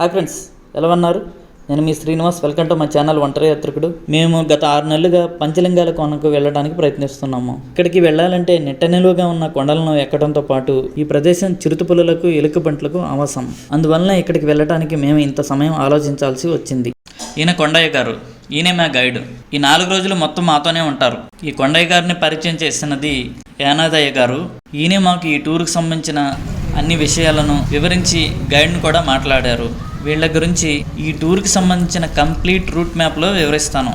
Hi friends ఎలా ఉన్నారు? నేను మీ శ్రీనివాస్ వెల్కమ్ టు మా ఛానల్ ఒంటరి యాత్రికుడు. మేము గత ఆరు నెలలుగా పంచలింగాల కొనకు వెళ్ళడానికి ప్రయత్నిస్తున్నాము. ఇక్కడికి వెళ్ళాలంటే నిట్ట నిలువగా ఉన్న కొండలను ఎక్కడంతో పాటు ఈ ప్రదేశం చిరుతపులులకు ఎలుకబంట్లకు అవసరం అందువలన ఇక్కడికి వెళ్ళడానికి మేము ఇంత సమయం ఆలోచించాల్సి వచ్చింది. ఈయన కొండయ్య గారు. ఈయనే మా గైడ్. ఈ నాలుగు రోజులు మొత్తం మాతోనే ఉంటారు. ఈ కొండయ్య గారిని పరిచయం చేసినది యానాదయ్య గారు. ఈయనే మాకు ఈ టూర్కి సంబంధించిన అన్ని విషయాలను వివరించి గైడ్ని కూడా మాట్లాడారు. వీళ్ళ గురించి ఈ టూర్కి సంబంధించిన కంప్లీట్ రూట్ మ్యాప్లో వివరిస్తాను.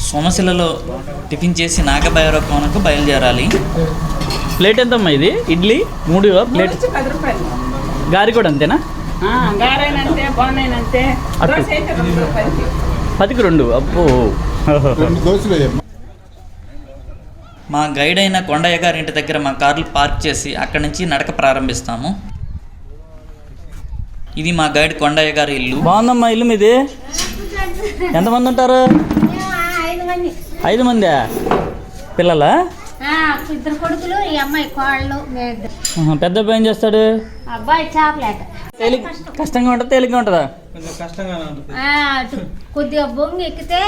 సోమశిలలో టిఫిన్ చేసి నాగభైరవ కోనకు బయలుదేరాలి. ప్లేట్ ఎంతమ్మా ఇది? ఇడ్లీ? మూడు ప్లేట్? గారి కూడా అంతేనా? ఆ, గారైనంతే బాగున్నాయినంతే అట్టు. దోశ అయితే రెండు రూపాయలకి పదికి రెండు అబ్బో రెండు దోశలు వేయమ్మా మా గైడ్ అయిన కొండయ్య గారి ఇంటి దగ్గర మా కార్లు పార్క్ చేసి అక్కడి నుంచి నడక ప్రారంభిస్తాము. ఇది మా గైడ్ కొండయ్య గారి ఇల్లు. బాగుందమ్మా ఇల్లు మీది? ఎంతమంది ఉంటారు? ఐదు మంది. పిల్లలా? ఆ, ఇద్దరు కొడుకులు ఈ అమ్మాయి కోళ్ళు పెద్ద అబ్బాయి ఏం చేస్తాడు? అబ్బాయి కష్టంగా ఉంటుందా? తేలిగ్గా ఉంటుందా. ఆ, అటు కొద్దిగా బొంగు ఎక్కితే.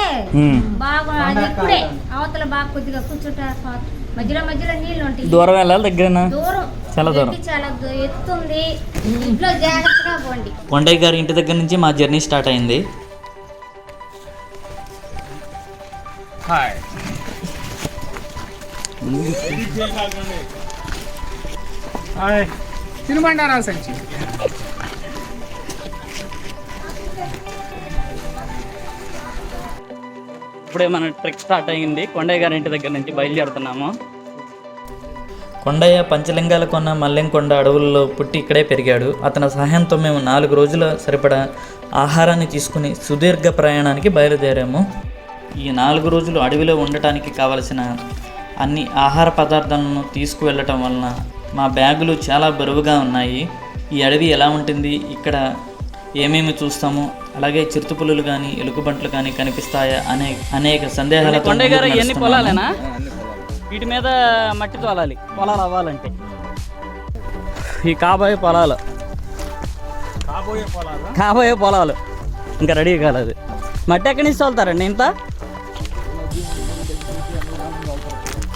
బాగా అది ఇప్పుడే. అవతల బాగా కొద్దిగా కూర్చుంటారు మధ్యలో మధ్యలో నీళ్ళు ఉంటాయి. దూరం వెళ్ళాలి దగ్గరనా? దూరం. చాలా దూరం. చాలా ఎత్తుంది. ఇంట్లో జాగ్రత్తగా పోండి. కొండయ్య గారి ఇంటి దగ్గర నుంచి మా జర్నీ స్టార్ట్ అయింది. తినుబండారాలు సంచి. ఇప్పుడే మన ట్రిక్ స్టార్ట్ అయ్యింది. కొండయ్య గారి ఇంటి దగ్గర నుంచి బయలుదేరుతున్నాము. కొండయ్య పంచలింగాల కొన్న మల్లెంకొండ అడవుల్లో పుట్టి ఇక్కడే పెరిగాడు. అతని సహాయంతో మేము నాలుగు రోజుల సరిపడా ఆహారాన్ని తీసుకుని సుదీర్ఘ ప్రయాణానికి బయలుదేరాము. ఈ నాలుగు రోజులు అడవిలో ఉండటానికి కావలసిన అన్ని ఆహార పదార్థాలను తీసుకువెళ్ళటం వలన మా బ్యాగులు చాలా బరువుగా ఉన్నాయి. ఈ అడవి ఎలా ఉంటుంది? ఇక్కడ ఏమేమి చూస్తాము అలాగే చిరుతపులులు కానీ ఎలుగుబంట్లు కానీ కనిపిస్తాయా అనే అనేక సందేహాలతో నడుస్తున్నాము. పొలాలేనా? వీటి మీద మట్టి తోలాలి. పొలాలు అవ్వాలంటే. ఈ కాబోయే పొలాలు. కాబోయే పొలాలు? ఇంకా రెడీ కాలేదు. మట్టి ఎక్కడి నుంచి తోలుతారండి ఇంత?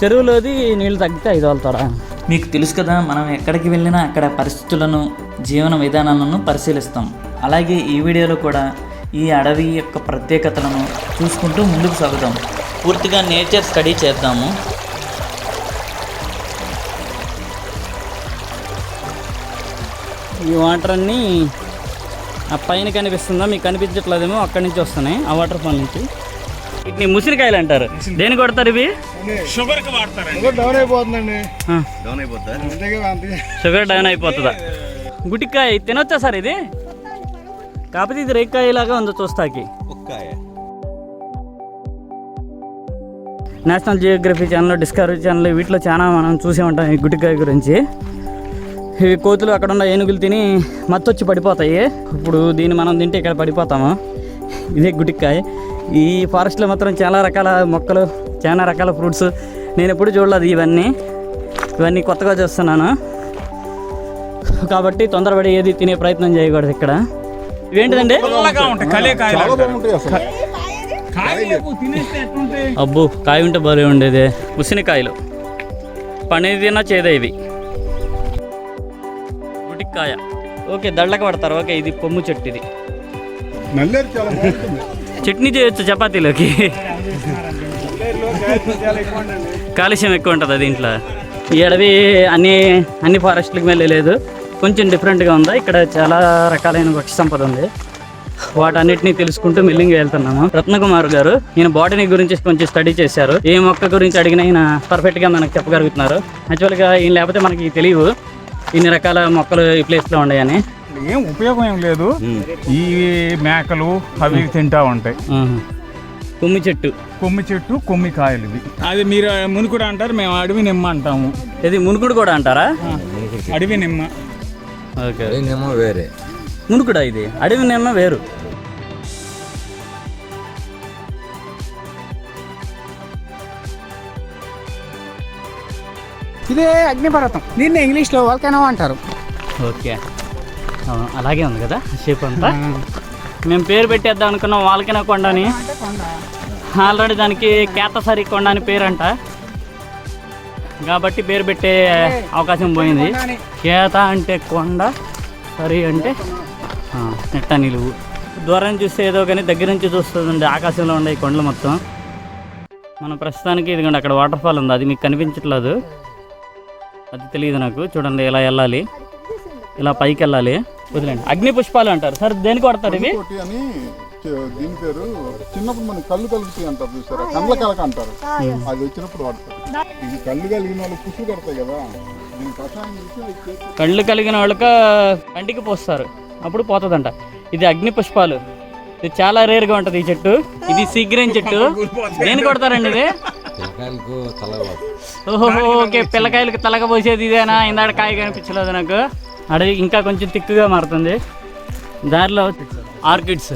చెరువులోది నీళ్ళు తగ్గితే ఐదు తోలుతారా మీకు తెలుసు కదా మనం ఎక్కడికి వెళ్ళినా అక్కడ పరిస్థితులను జీవన విధానాలను పరిశీలిస్తాం. అలాగే ఈ వీడియోలో కూడా ఈ అడవి యొక్క ప్రత్యేకతలను చూసుకుంటూ ముందుకు సాగుదాం. పూర్తిగా నేచర్ స్టడీ చేద్దాము. ఈ వాటర్ అన్నీ ఆ పైన కనిపిస్తుందా? మీకు కనిపించట్లేదేమో అక్కడి నుంచి వస్తున్నాయి ఆ వాటర్ ఫాల్ నుంచి. వీటిని ముసిరికాయలు అంటారు. దేని కొడతారు ఇవి? ఇంకా డౌన్ అయిపోతుందండి. అంతేగా అంతే షుగర్ డౌన్ అయిపోతుందా? గుటికాయ తినొచ్చా సార్ ఇది? కాకపోతే ఇది రేక్కాయ లాగా ఉంది చూస్తాకి. National geography channel discovery channel వీటిలో చాలా మనం చూసే ఉంటాం ఈ గుటికాయ గురించి. ఇవి కోతులు అక్కడ ఉన్న ఏనుగులు తిని మత్తొచ్చి పడిపోతాయి. ఇప్పుడు దీన్ని మనం తింటే ఇక్కడ పడిపోతాము. ఇదే గుటికాయ. ఈ ఫారెస్ట్లో మాత్రం చాలా రకాల మొక్కలు చాలా రకాల ఫ్రూట్స్. నేను ఎప్పుడు చూడలేదు ఇవన్నీ. ఇవన్నీ కొత్తగా చూస్తున్నాను. కాబట్టి తొందరపడి ఏది తినే ప్రయత్నం చేయకూడదు ఇక్కడ. ఇవేంటిదండి? చాలా బాగుంటాయి అసలు. అబ్బో కాయ ఉంటే భలే ఉండేది. ఉసినికాయలు. పని తిన్నా చేదే ఇవి. గుటికాయ ఓకే దళ్ళకి పడతారు. ఓకే ఇది కొమ్ము చెట్టు ఇది. నల్లేరు చాలా బాగుంటుంది. చట్నీ చేయొచ్చు చపాతీలోకి. కాలుష్యం ఎక్కువ ఉంటుంది దీంట్లో. ఈ అడవి అన్ని అన్ని ఫారెస్ట్లకు వెళ్ళలేదు. కొంచెం డిఫరెంట్గా ఉంది? ఇక్కడ చాలా రకాలైన పక్షి సంపద ఉంది. వాటన్నిటిని తెలుసుకుంటూ మెల్లింగ్ వెళ్తున్నాము. రత్నకుమార్ గారు ఈయన బాటనీ గురించి కొంచెం స్టడీ చేశారు. ఏ మొక్క గురించి అడిగినా ఈయన పర్ఫెక్ట్గా మనకు చెప్పగలుగుతున్నారు. యాక్చువల్గా ఈయన లేకపోతే మనకి తెలియవు. ఇన్ని రకాల మొక్కలు ఈ ప్లేస్లో ఉన్నాయని. ఏం ఉపయోగం ఏం లేదు. ఈ మేకలు అవి తింటా ఉంటాయి. కొమ్మి చెట్టు. కొమ్మి చెట్టు కొమ్మి కాయలు ఇవి అది మీరు మునుకుడు అంటారు మేము అడవి నిమ్మ అంటాము. ఇది మునుకుడు కూడా అంటారా? అడవి నిమ్మ. ఓకే. ఏమో వేరే. మునుకుడా ఇది? అడవి నిమ్మ వేరు. ఇదే అగ్నిపర్వతం. దీన్ని ఇంగ్లీష్లో వల్కనో అంటారు. ఓకే. అవును, అలాగే ఉంది కదా షేప్ అంతా? మేము పేరు పెట్టేద్దాం అనుకున్నాం వాళ్ళకిన కొండ. అని ఆల్రెడీ దానికి కేతసరి కొండ అని పేరంట. కాబట్టి పేరు పెట్టే అవకాశం పోయింది. కేత అంటే కొండ సరి అంటే ఆ, నెట్ట నిలువు. దూరం చూస్తే ఏదో కానీ దగ్గర నుంచి చూస్తుంది ఆకాశంలో ఉండే ఈ కొండలు మొత్తం. మనం ప్రస్తుతానికి ఇదిగోండి అక్కడ వాటర్ ఫాల్ ఉంది. అది మీకు కనిపించట్లేదు. అది తెలియదు నాకు. చూడండి ఇలా వెళ్ళాలి. ఇలా పైకి వెళ్ళాలి. వదిలేండి. అగ్ని పుష్పాలు అంటారు. సార్ దేనికి కొడతారు ఇవి? దీని పేరు చిన్నప్పుడు మన కళ్ళు కలుగుతాయి అంటారు చూసారా? కండ్ల కలక అంటారు. అది వచ్చినప్పుడు వాడతారు. ఇది కళ్ళు కలిగిన వాళ్ళు పుష్పు కడతాయి కదా. దీని కషాయం చేసి కళ్ళు కలిగిన వాళ్ళకి కంటికి పోస్తారు. అప్పుడు పోతుందంట. ఇది అగ్ని పుష్పాలు. ఇది చాలా రేర్గా ఉంటుంది ఈ చెట్టు. ఇది సీగ్రేన్ చెట్టు. దేనికి కొడతారండి ఇది? ఓహో ఓకే పిల్లకాయలకి తలక పోసేది ఇదేనా? ఇందాక కాయ కనిపించలేదు నాకు. అడవి ఇంకా కొంచెం తిక్కుగా మారుతుంది. దారిలో ఆర్కిడ్స్.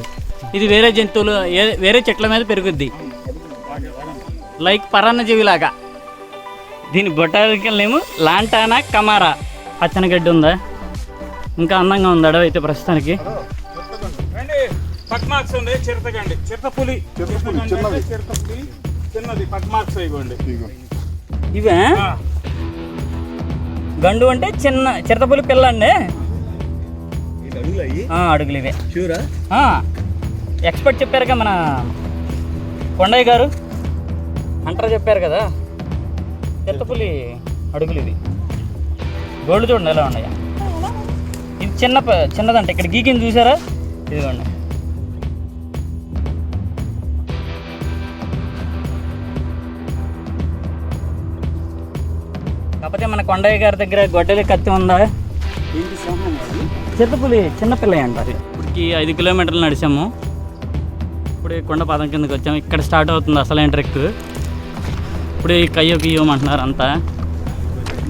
ఇది వేరే జంతువులు ఏ- వేరే చెట్ల మీద పెరుగుద్ది. లైక్ పరాన్నజీవిలాగా. దీని బొటానికల్ నేము లాంటానా కమారా. పచ్చని గడ్డి ఉందా? ఇంకా అందంగా ఉంది అడవి అయితే ప్రస్తుతానికి? ఉంది చిరతగండి. చిరతపులి చిరుతపులి, చిన్నది. ఇవ్వండి. ఇదిగో. ఇవే? గండు అంటే చిన్న చిరతపులి పిల్ల అండి ఆ, అడుగులు ఇవే. ఆ, ఎక్స్పర్ట్ చెప్పారుగా మన కొండయ్య గారు. అంటారు చెప్పారు కదా? చిరతపులి అడుగులు ఇవి గోల్డ్ చూడండి ఎలా ఉన్నాయా. ఇది చిన్న చిన్నదంట. ఇక్కడ గీకింది చూసారా? ఇదిగోండి. కాకపోతే మన కొండయ్య గారి దగ్గర గొడ్డలి కత్తి ఉందా? చిత్తపులి చిన్నపిల్ల అంటారు ఇప్పటికి ఐదు కిలోమీటర్లు నడిచాము. ఇప్పుడు కొండ పాదం కిందకి వచ్చాము. ఇక్కడ స్టార్ట్ అవుతుంది అసలైన ట్రెక్. ఇప్పుడు కయ్యో గియ్యం అంటున్నారు అంతా.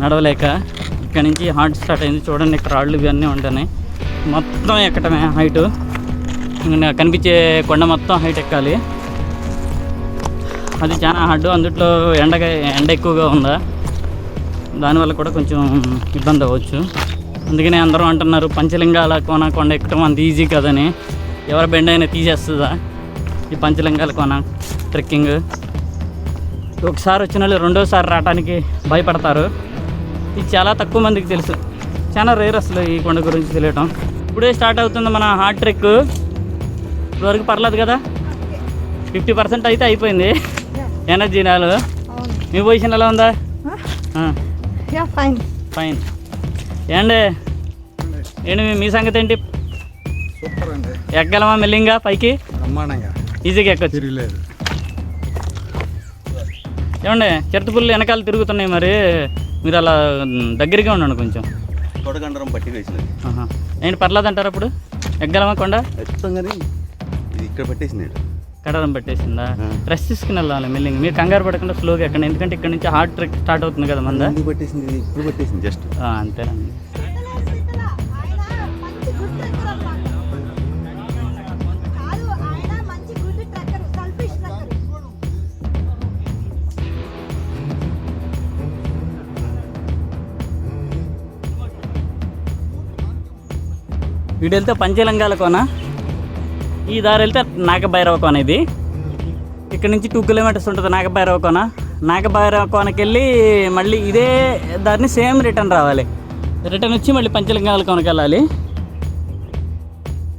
నడవలేక ఇక్కడ నుంచి హార్ట్ స్టార్ట్ అయింది. చూడండి ఇక్కడ రాళ్ళు ఇవన్నీ ఉంటాయి మొత్తం ఎక్కటమే హైటు. కనిపించే కొండ మొత్తం హైట్ ఎక్కాలి. అది చాలా హార్డ్. అందుట్లో ఎండ ఎండ ఎక్కువగా ఉందా? దానివల్ల కూడా కొంచెం ఇబ్బంది అవ్వచ్చు. అందుకనే అందరూ అంటున్నారు పంచలింగాల కోన కొండ ఎక్కడం అంత ఈజీ కదని. ఎవరి బెండ్ అయినా తీసేస్తుందా? ఈ పంచలింగాల కోన ట్రెక్కింగ్. ఒకసారి వచ్చిన వాళ్ళు రెండోసారి రావడానికి భయపడతారు. ఇది చాలా తక్కువ మందికి తెలుసు. చాలా రేర్ అసలు ఈ కొండ గురించి తెలియటం. ఇప్పుడే స్టార్ట్ అవుతుంది మన హార్డ్ ట్రెక్. ఇప్పటివరకు పర్లేదు కదా? ఫిఫ్టీ పర్సెంట్ అయితే అయిపోయింది. ఎనర్జీ నాలు. మీ పొజిషన్ ఎలా ఉందా? Yeah fine. ఫైన్. ఏండి? ఏంటి మీ- మీ సంగతి ఏంటి? సూపర్ అండి. ఎక్కగలమా మెల్లింగా పైకి? బ్రహ్మాండంగా. ఈజీగా ఎక్కొచ్చు. ఏమండి చిరుతపుల్లు వెనకాల తిరుగుతున్నాయి మరి. మీరు అలా దగ్గరగా ఉండండి కొంచెం. తొడగండరం పట్టి వేసినది. ఆహా. ఏంటి పర్లేదు అంటారు అప్పుడు? ఎగ్గలమా కొండ? ఇక్కడ పట్టేసినాడు కడరం పెట్టేసిందా. రెస్ట్ తీసుకుని వెళ్ళాలి మెల్లింగా మీరు కంగారు పడకుండా స్లోగా ఎక్కండి. ఎందుకంటే ఇక్కడ నుంచి హార్డ్ ట్రెక్ స్టార్ట్ అవుతుంది కదా మంద. పట్టేసింది ఇప్పుడు పట్టేసింది జస్ట్ అంతేనండి. వీడు వెళ్తే పంచలంగాల కోన ఈ దారి వెళ్తే నాగభైరవ కోన ఇది? ఇక్కడ నుంచి టూ కిలోమీటర్స్ ఉంటుంది నాగభైరవ కోన నాగభైరవ కోనకి వెళ్ళి మళ్ళీ ఇదే దారిని సేమ్ రిటర్న్ రావాలి. రిటర్న్ వచ్చి మళ్ళీ పంచలింగాల కోనకి వెళ్ళాలి.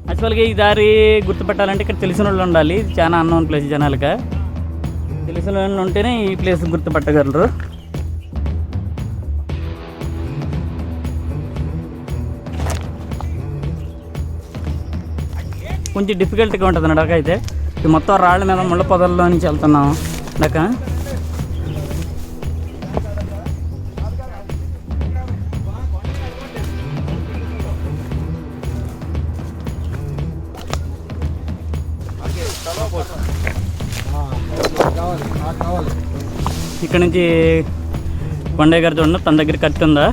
యాక్చువల్గా ఈ దారి గుర్తుపెట్టాలంటే ఇక్కడ తెలిసిన వాళ్ళు ఉండాలి చాలా అన్నోన్ ప్లేస్ జనాలుగా తెలిసిన వాళ్ళు ఉంటేనే ఈ ప్లేస్ గుర్తుపట్టగలరు. కొంచెం డిఫికల్ట్గా ఉంటుంది నడక అయితే. ఇది మొత్తం రాళ్ళ మీద ముళ్ళ పొదల్లో నుంచి వెళ్తున్నాం. నడక ఇక్కడ నుంచి కొండయ్య గారు చూడండి తన దగ్గర కత్తి ఉందా?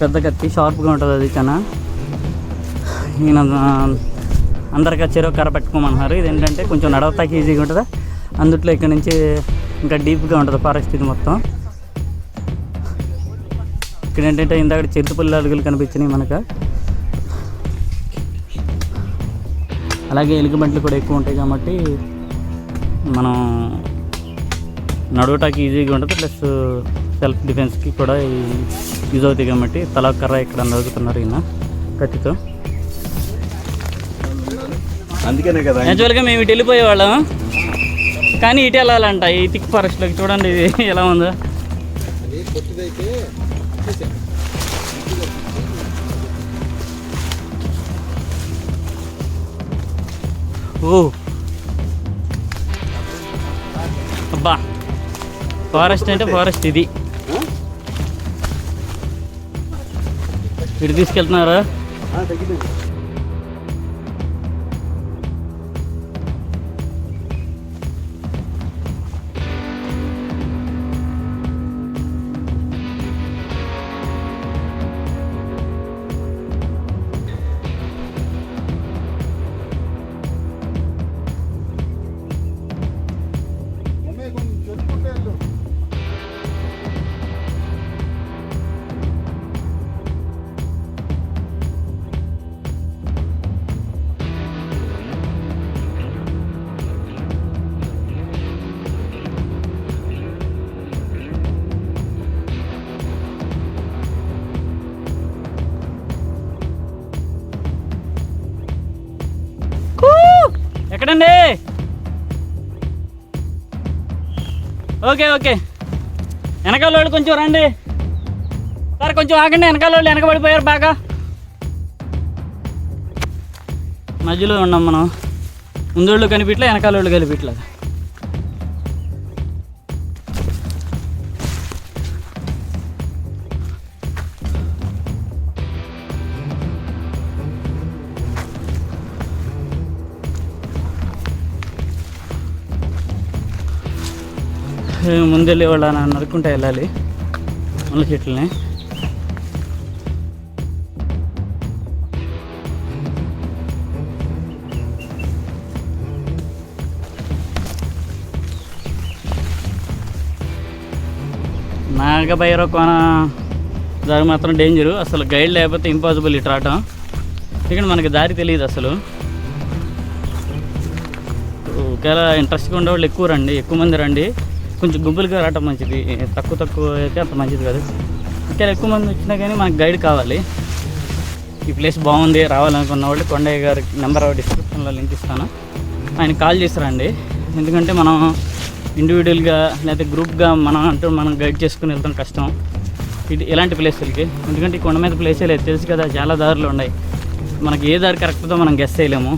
పెద్ద కత్తి షార్ప్గా ఉంటుంది అది చాలా ఈయన అందరికీ చెరువు కర్ర పెట్టుకోమన్నారు. ఇది ఏంటంటే కొంచెం నడవతాకి ఈజీగా ఉంటుంది? అందుట్లో ఇక్కడ నుంచి ఇంకా డీప్గా ఉంటుంది ఫారెస్ట్ ఇది మొత్తం? ఇక్కడ ఏంటంటే ఇందాక చిరుతపల్లి అడుగులు కనిపించినాయి మనకు. అలాగే ఎలుగుబంట్లు కూడా ఎక్కువ ఉంటాయి కాబట్టి మనం నడవటానికి ఈజీగా ఉంటుంది? ప్లస్ సెల్ఫ్ డిఫెన్స్కి కూడా యూజ్ అవుతాయి కాబట్టి తలా కర్ర ఇక్కడ నరుగుతున్నారు ఈయన కత్తితో అందుకనే కదా. యాక్చువల్గా మేము ఇటు వెళ్ళిపోయేవాళ్ళం కానీ ఇటు వెళ్ళాలంట ఈ థిక్ ఫారెస్ట్లోకి చూడండి ఇది ఎలా ఉందో. ఓ. అబ్బా. ఫారెస్ట్ అంటే ఫారెస్ట్ ఇది. ఇటు తీసుకెళ్తున్నారా? Okay okay. వెనకాల వాళ్ళు కొంచెం రండి. సార్ కొంచెం ఆగండి వెనకాల వాళ్ళు వెనకబడిపోయారు బాగా. మధ్యలో ఉన్నాం మనం. ముందోళ్ళు కనిపించలే వెనకాల వాళ్ళు కనిపించలేదు ముందెళ్ళి వాళ్ళ నరుక్కుంటూ వెళ్ళాలి. ముళ్ళ చెట్లని నాగభైరవ కోన దారి మాత్రం డేంజరు అసలు గైడ్ లేకపోతే ఇంపాసిబుల్ ఇటు రావటం ఇక్కడ మనకి దారి తెలియదు అసలు. ఒకవేళ ఇంట్రెస్ట్గా ఉండేవాళ్ళు ఎక్కువ రండి ఎక్కువ మంది రండి. కొంచెం గుంపులుగా రావటం మంచిది. తక్కువ తక్కువ అయితే అంత మంచిది కాదు. ఇక్కడ ఎక్కువ మంది వచ్చినా కానీ మనకు గైడ్ కావాలి. ఈ ప్లేస్ బాగుంది రావాలనుకున్న వాళ్ళు కొండయ్య గారి నెంబర్ డిస్క్రిప్షన్లో లింక్ ఇస్తాను. ఆయన కాల్ చేసి రండి ఎందుకంటే మనం ఇండివిజువల్గా లేకపోతే గ్రూప్గా మనం అంటూ మనం గైడ్ చేసుకుని వెళ్తాం కష్టం. ఇది ఇలాంటి ప్లేసులకి? ఎందుకంటే ఈ కొండ మీద ప్లేసే లేదు తెలుసు కదా చాలా దారులు ఉన్నాయి. మనకి ఏ దారి కరెక్ట్తో మనం గెస్ చేయలేము.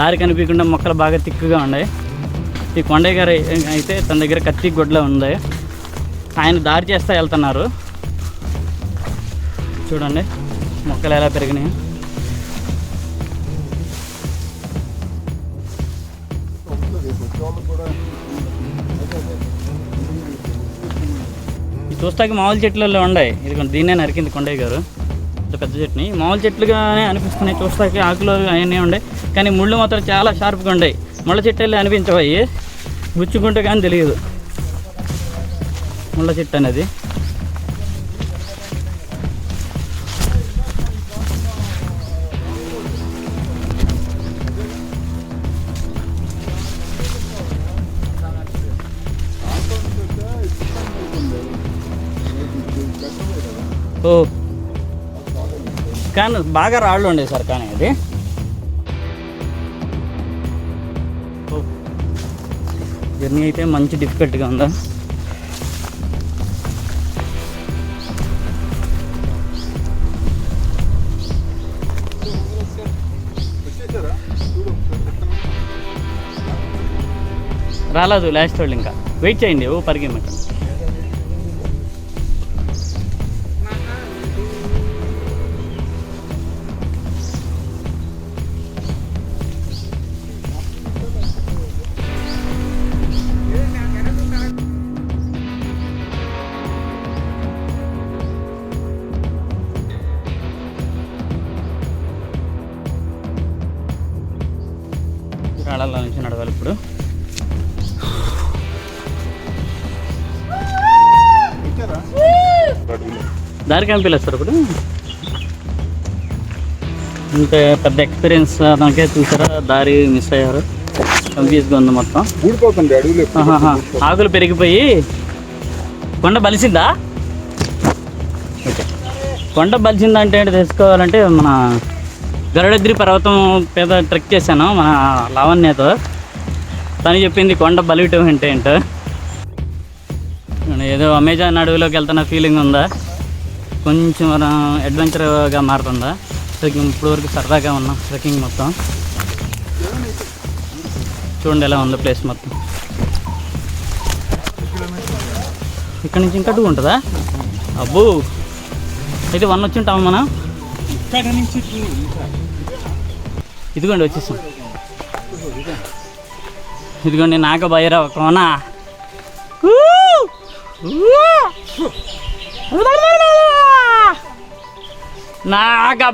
దారి కనిపించకుండా మొక్కలు బాగా తిక్కుగా ఉన్నాయి. ఈ కొండయ్య గారు అయితే తన దగ్గర కత్తి గుడ్ల ఉంది. ఆయన దారి చేస్తా వెళ్తున్నారు. చూడండి మొక్కలు ఎలా పెరిగినాయి. చూస్తాకి మామూలు చెట్లలో ఉన్నాయి. ఇది దీన్నే నరికింది కొండయ్య గారు. పెద్ద చెట్టుని. మామూలు చెట్లుగానే అనిపిస్తున్నాయి. చూస్తాకి ఆకులు అవన్నీ ఉండే కానీ ముళ్ళు మాత్రం చాలా షార్ప్గా ఉన్నాయి. ముళ్ళ చెట్లు అనిపించవు అవి గుచ్చుకుంటే కానీ తెలియదు. ముళ్ళ చెట్టు అనేది. ఓ. కానీ బాగా రాళ్ళు ఉండే సార్ కానీ అది. జర్నీ అయితే మంచి డిఫికల్ట్గా ఉందా? రాలేదు లాస్ట్ వాళ్ళు ఇంకా. వెయిట్ చేయండి ఓ పరిగెమ్మకండి దారి సార్ ఇప్పుడు. అంటే పెద్ద ఎక్స్పీరియన్స్ అతనికే చూసారా దారి మిస్ అయ్యారు. కన్ఫ్యూజ్గా ఉంది మొత్తం. ఊడిపోతుంది అడవులు. ఆకులు పెరిగిపోయి. కొండ బలిసిందా? ఓకే కొండ బలిసిందంటే ఏంటి తెలుసుకోవాలంటే మన గరుడగిరి పర్వతం మీద ట్రెక్ చేశాను మన లావణ్యతో. తను చెప్పింది కొండ బలియటం అంటే ఏంటో. ఏదో అమెజాన్ అడవిలోకి వెళ్తున్న ఫీలింగ్ ఉందా? కొంచెం మనం అడ్వెంచర్గా మారుతుందా? ట్రెక్కింగ్ ఇప్పుడు వరకు సరదాగా ఉన్నాం ట్రెక్కింగ్ మొత్తం. చూడండి ఎలా ఉంది ప్లేస్ మొత్తం. ఇక్కడ నుంచి ఇంకా టూ ఉంటుందా? అబ్బో! అయితే వన్ వచ్చి ఉంటామా మనం ఇదిగోండి వచ్చేసాం. ఇదిగోండి నాగ భైరవ కోన? ఊ! ఊ! నాగ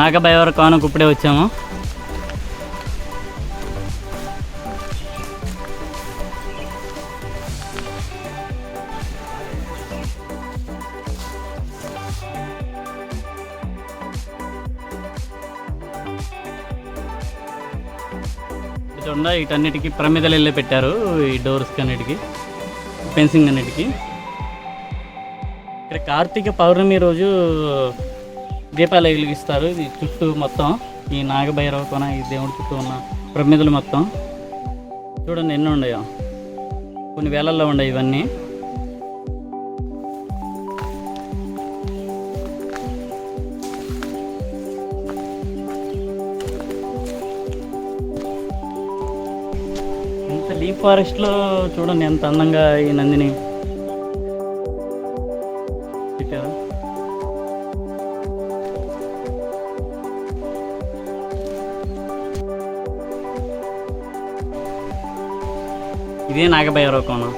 నాగభైవర కోన కోనకు ఇప్పుడే వచ్చాము. చూడండి వీటన్నిటికీ ప్రమిదలు వెళ్ళి పెట్టారు ఈ డోర్స్కి అన్నిటికీ ఫెన్సింగ్ అన్నిటికీ. ఇక్కడ కార్తీక పౌర్ణమి రోజు దీపాలు వెలిగిస్తారు. ఇది చుట్టూ మొత్తం ఈ నాగభైరవ కొన ఈ దేవుడి చుట్టూ ఉన్న ప్రమిదలు మొత్తం. చూడండి ఎన్ని ఉన్నాయో. కొన్ని వేలల్లో ఉన్నాయి ఇవన్నీ. ఇంత డీప్ ఫారెస్ట్లో చూడండి ఎంత అందంగా ఈ నందిని. ఇదే నాగభైరవ కోణం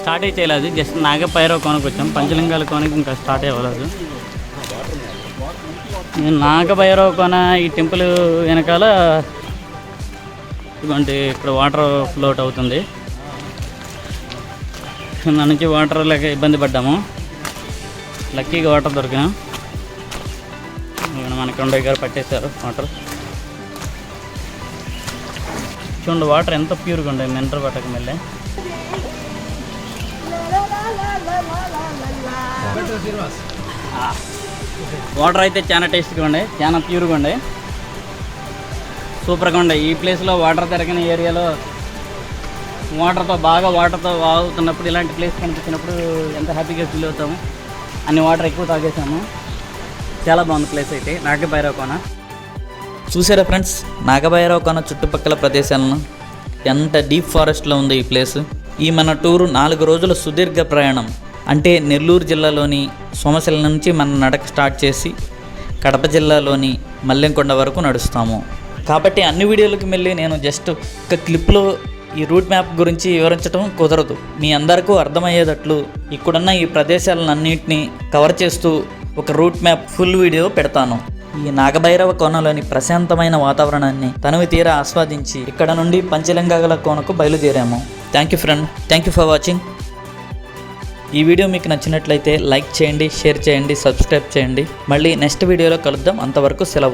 స్టార్ట్ అయితే లేదు. జస్ట్ నాగపైరవ కోనకు వచ్చాం. పంచలింగాల కోనకి ఇంకా స్టార్ట్ అవ్వలేదు. నాగభైరవ కోన ఈ టెంపుల్ వెనకాల ఇటువంటి ఇక్కడ వాటర్ ఫ్లోట్ అవుతుంది. కింద నుంచి వాటర్ లేక ఇబ్బంది పడ్డాము. లక్కీగా వాటర్ దొరికినాం. మనకి ఉండే గారు పట్టేశారు వాటర్. చూడండి వాటర్ ఎంత ప్యూర్గా ఉండే మినరల్ పట్టక మళ్ళీ. వాటర్ అయితే చాలా టేస్ట్గా ఉండే చాలా ప్యూర్గా ఉండే. సూపర్గా ఉండే. ఈ ప్లేస్లో వాటర్ తిరగని ఏరియాలో వాటర్తో బాగా వాటర్తో వాగుతున్నప్పుడు ఇలాంటి ప్లేస్ కనిపించినప్పుడు ఎంత హ్యాపీగా ఫీల్ అవుతాము. అన్ని వాటర్ ఎక్కువ తాగేసాము చాలా బాగుంది ప్లేస్ అయితే నాగభైరవ కోన. చూసారా ఫ్రెండ్స్ నాగభైరవ కోన చుట్టుపక్కల ప్రదేశాలను? ఎంత డీప్ ఫారెస్ట్లో ఉంది ఈ ప్లేస్. ఈ మన టూరు నాలుగు రోజుల సుదీర్ఘ ప్రయాణం. అంటే నెల్లూరు జిల్లాలోని సోమశిల నుంచి మన నడక స్టార్ట్ చేసి కడప జిల్లాలోని మల్లెంకొండ వరకు నడుస్తాము. కాబట్టి అన్ని వీడియోలకు వెళ్ళి నేను జస్ట్ ఒక క్లిప్లో ఈ రూట్ మ్యాప్ గురించి వివరించడం కుదరదు. మీ అందరికీ అర్థమయ్యేటట్లు ఇక్కడున్న ఈ ప్రదేశాలన్నింటినీ కవర్ చేస్తూ ఒక రూట్ మ్యాప్ ఫుల్ వీడియో పెడతాను. ఈ నాగభైరవ కోనలోని ప్రశాంతమైన వాతావరణాన్ని తనవి తీరా ఆస్వాదించి ఇక్కడ నుండి పంచలింగాల కోనకు బయలుదేరాము. Thank you friend thank you for watching ఈ వీడియో మీకు నచ్చినట్లయితే లైక్ చేయండి షేర్ చేయండి సబ్స్క్రైబ్ చేయండి. మళ్ళీ నెక్స్ట్ వీడియోలో కలుద్దాం. అంతవరకు సెలవు.